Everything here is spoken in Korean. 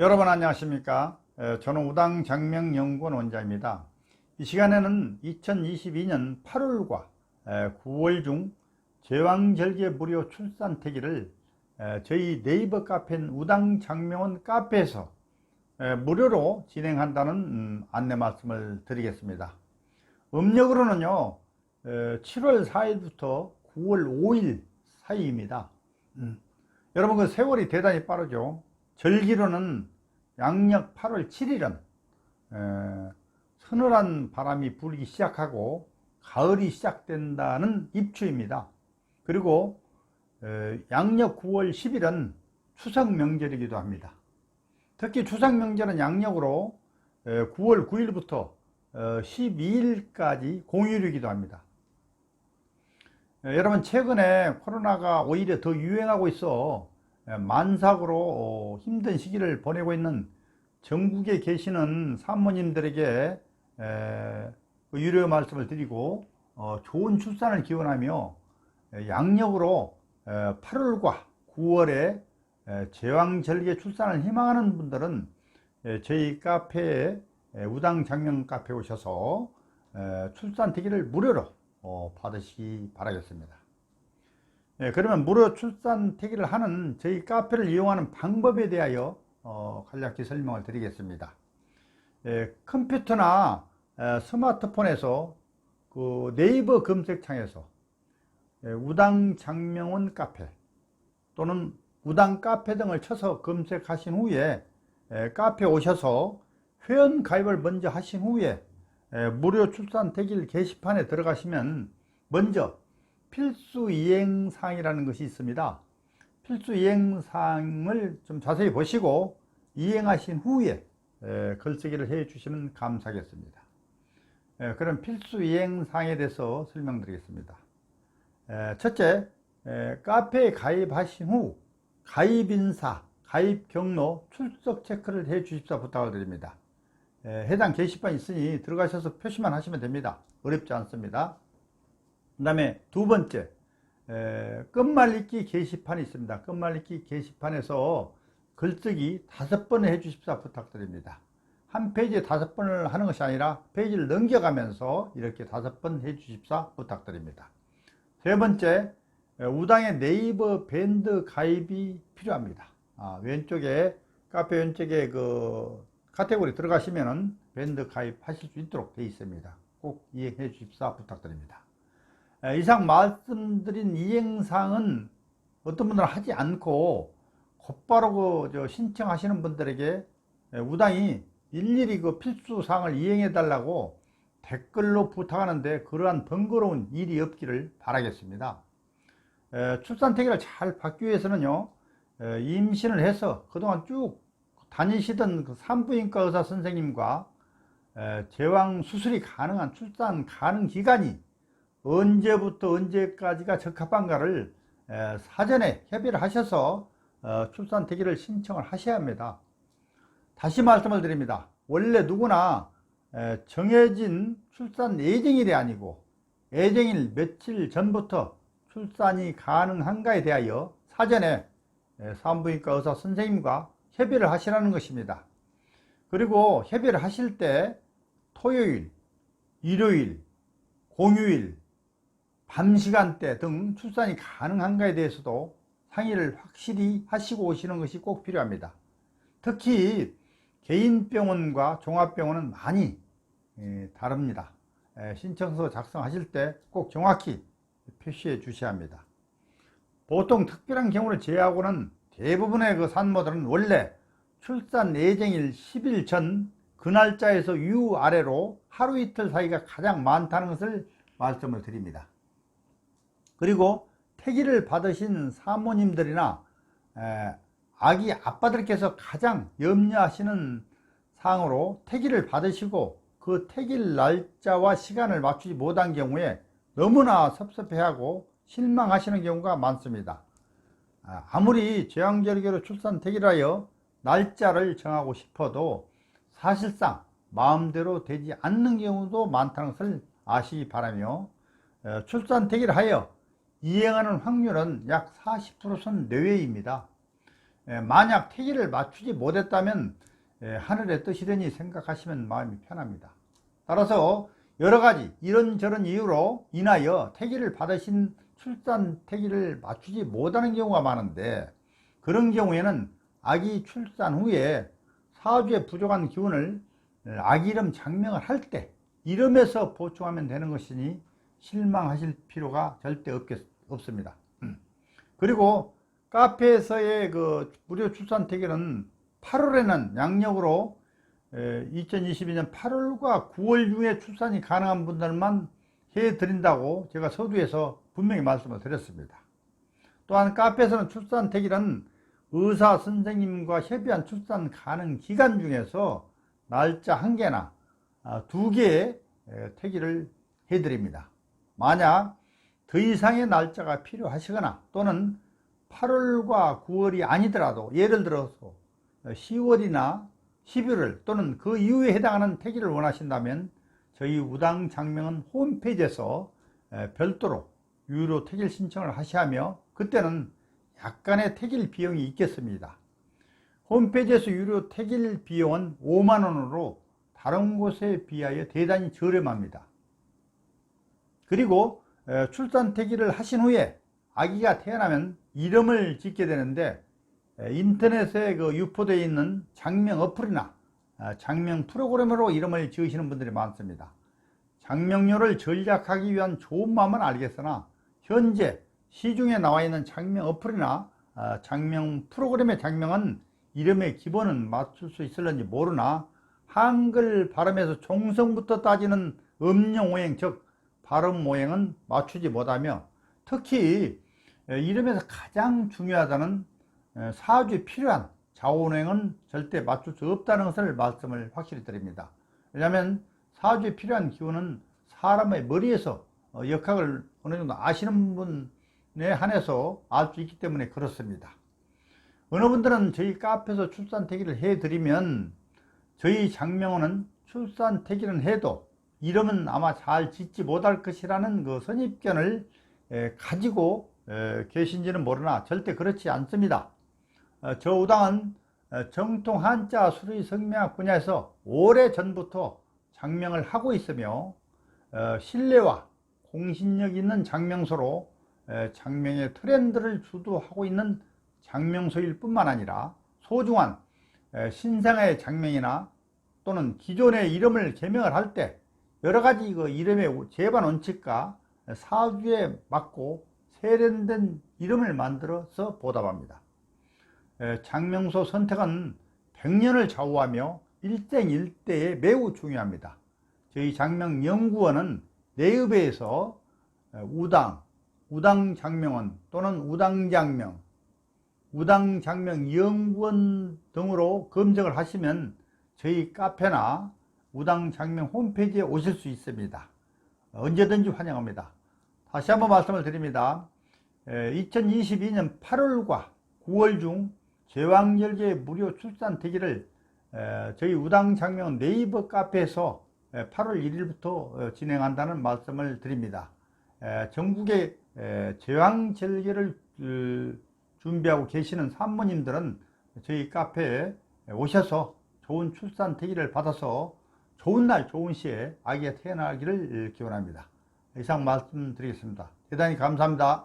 여러분 안녕하십니까? 에, 저는 우당 장명연구원 원장입니다. 이 시간에는 2022년 8월과 9월 중 제왕절개 무료 출산태기를 에, 저희 네이버 카페인 우당 장명원 카페에서 에, 무료로 진행한다는 음, 안내 말씀을 드리겠습니다. 음력으로는요 7월 4일부터 9월 5일 사이입니다. 음, 여러분 그 세월이 대단히 빠르죠 절기로는 양력 8월 7일은 서늘한 바람이 불기 시작하고 가을이 시작된다는 입추입니다. 그리고 에, 양력 9월 10일은 추석 명절이기도 합니다. 특히 추석 명절은 양력으로 에, 9월 9일부터 어, 12일까지 공휴일이기도 합니다. 에, 여러분 최근에 코로나가 오히려 더 유행하고 있어 예, 만삭으로 어, 힘든 시기를 보내고 있는 전국에 계시는 산모님들에게 그 유료 말씀을 드리고 어, 좋은 출산을 기원하며 양력으로 8월과 9월에 제왕절개 출산을 희망하는 분들은 저희 카페에 우당장명 카페 오셔서 출산 대기를 무료로 어, 받으시기 바라겠습니다. 예, 그러면 무료 출산 태기를 하는 저희 카페를 이용하는 방법에 대하여 어, 간략히 설명을 드리겠습니다. 예, 컴퓨터나 에, 스마트폰에서 그 네이버 검색창에서 예, 우당 장명원 카페 또는 우당 카페 등을 쳐서 검색하신 후에 에, 카페 오셔서 회원 가입을 먼저 하신 후에 에, 무료 출산 태길 게시판에 들어가시면 먼저 필수 이행사항이라는 것이 있습니다. 필수 이행사항을 좀 자세히 보시고 이행하신 후에 글쓰기를 해 주시면 감사하겠습니다. 그럼 필수 이행사항에 대해서 설명드리겠습니다. 첫째, 카페에 가입하신 후 가입인사, 가입 경로, 출석 체크를 해 주십사 부탁을 드립니다. 해당 게시판 있으니 들어가셔서 표시만 하시면 됩니다. 어렵지 않습니다. 그 다음에 두 번째 에, 끝말잇기 게시판이 있습니다. 끝말잇기 게시판에서 글쓰기 다섯 번을 해주십사 부탁드립니다. 한 페이지에 다섯 번을 하는 것이 아니라 페이지를 넘겨가면서 이렇게 다섯 번 해주십사 부탁드립니다. 세 번째 우당의 네이버 밴드 가입이 필요합니다. 아, 왼쪽에 카페 왼쪽에 그 카테고리 들어가시면은 밴드 가입하실 수 있도록 되어 있습니다. 꼭 이해해 주십사 부탁드립니다. 이상 말씀드린 이행사항은 어떤 분들은 하지 않고 곧바로 그 신청하시는 분들에게 우당이 일일이 그 필수사항을 이행해 달라고 댓글로 부탁하는데 그러한 번거로운 일이 없기를 바라겠습니다. 출산태기를 잘 받기 위해서는요 임신을 해서 그동안 쭉 다니시던 그 산부인과 의사 선생님과 제왕 수술이 가능한 출산 가능 기간이 언제부터 언제까지가 적합한가를 사전에 협의를 하셔서 어, 출산 대기를 신청을 하셔야 합니다. 다시 말씀을 드립니다. 원래 누구나 정해진 출산 예정일이 아니고 예정일 며칠 전부터 출산이 가능한가에 대하여 사전에 산부인과 의사 선생님과 협의를 하시라는 것입니다. 그리고 협의를 하실 때 토요일, 일요일, 공휴일, 밤 시간대 등 출산이 가능한가에 대해서도 상의를 확실히 하시고 오시는 것이 꼭 필요합니다. 특히 개인병원과 종합병원은 많이 예, 다릅니다. 예, 신청서 작성하실 때 꼭 정확히 표시해 주셔야 합니다. 보통 특별한 경우를 제외하고는 대부분의 그 산모들은 원래 출산 예정일 10일 전 그 날짜에서 유 아래로 하루 이틀 사이가 가장 많다는 것을 말씀을 드립니다. 그리고 태기를 받으신 사모님들이나 아기 아빠들께서 가장 염려하시는 사항으로 태기를 받으시고 그 태길 날짜와 시간을 맞추지 못한 경우에 너무나 섭섭해하고 실망하시는 경우가 많습니다. 아, 아무리 제왕절개로 출산 태기하여 날짜를 정하고 싶어도 사실상 마음대로 되지 않는 경우도 많다는 것을 아시기 바라며 출산 태기를 하여 이행하는 확률은 약 40%선 내외입니다. 에, 만약 태기를 맞추지 못했다면 에, 하늘의 뜻이려니 생각하시면 마음이 편합니다. 따라서 여러 가지 이런저런 이유로 인하여 태기를 받으신 출산 태기를 맞추지 못하는 경우가 많은데 그런 경우에는 아기 출산 후에 사주에 부족한 기운을 아기 이름 장명을 할 때 이름에서 보충하면 되는 것이니 실망하실 필요가 절대 없겠, 없습니다. 음. 그리고 카페에서의 그 무료 출산 태기는 8월에는 양력으로 2022년 8월과 9월 중에 출산이 가능한 분들만 해드린다고 제가 서두에서 분명히 말씀을 드렸습니다. 또한 카페에서는 출산 태기는 의사 선생님과 협의한 출산 가능 기간 중에서 날짜 한 개나 아, 두 개의 태기를 해드립니다. 만약 더 이상의 날짜가 필요하시거나 또는 8월과 9월이 아니더라도 예를 들어서 10월이나 11월 또는 그 이후에 해당하는 태기를 원하신다면 저희 우당 장명은 홈페이지에서 별도로 유료 태길 신청을 하시하며 그때는 약간의 태길 비용이 있겠습니다. 홈페이지에서 유료 태길 비용은 5만원으로 다른 곳에 비하여 대단히 저렴합니다. 그리고 출산 태기를 하신 후에 아기가 태어나면 이름을 짓게 되는데 인터넷에 그 유포되어 있는 장명 어플이나 아, 장명 프로그램으로 이름을 지으시는 분들이 많습니다. 장명료를 절약하기 위한 좋은 마음은 알겠으나 현재 시중에 나와 있는 장명 어플이나 아, 장명 프로그램의 장명은 이름의 기본은 맞출 수 있을런지 모르나 한글 발음에서 종성부터 따지는 음령 오행 즉 발음 모행은 맞추지 못하며 특히 이름에서 가장 중요하다는 사주에 필요한 자원행은 절대 맞출 수 없다는 것을 말씀을 확실히 드립니다. 왜냐하면 사주에 필요한 기운은 사람의 머리에서 어, 역학을 어느 정도 아시는 분에 한해서 알 수 있기 때문에 그렇습니다. 어느 분들은 저희 카페에서 출산 태기를 해드리면 저희 장명호는 출산 태기는 해도 이름은 아마 잘 짓지 못할 것이라는 그 선입견을 가지고 계신지는 모르나 절대 그렇지 않습니다. 어, 저 우당은 어, 정통 한자 수리 성명학 분야에서 오래 전부터 장명을 하고 있으며 어, 신뢰와 공신력 있는 장명소로 장명의 트렌드를 주도하고 있는 장명소일 뿐만 아니라 소중한 신상의 장명이나 또는 기존의 이름을 개명을 할때 여러 가지 그 이름의 재반 원칙과 사주에 맞고 세련된 이름을 만들어서 보답합니다. 장명소 선택은 100년을 좌우하며 일생일대에 매우 중요합니다. 저희 장명연구원은 내읍에서 우당, 우당장명원 또는 우당장명, 우당장명연구원 등으로 검색을 하시면 저희 카페나 우당장명 홈페이지에 오실 수 있습니다. 언제든지 환영합니다. 다시 한번 말씀을 드립니다. 2022년 8월과 9월 중 제왕절개 무료 출산 대기를 저희 우당장명 네이버 카페에서 8월 1일부터 어, 진행한다는 말씀을 드립니다. 전국에 제왕절개를 준비하고 계시는 산모님들은 저희 카페에 오셔서 좋은 출산 대기를 받아서 좋은 날 좋은 시에 아기가 태어나기를 기원합니다. 이상 말씀드리겠습니다. 대단히 감사합니다.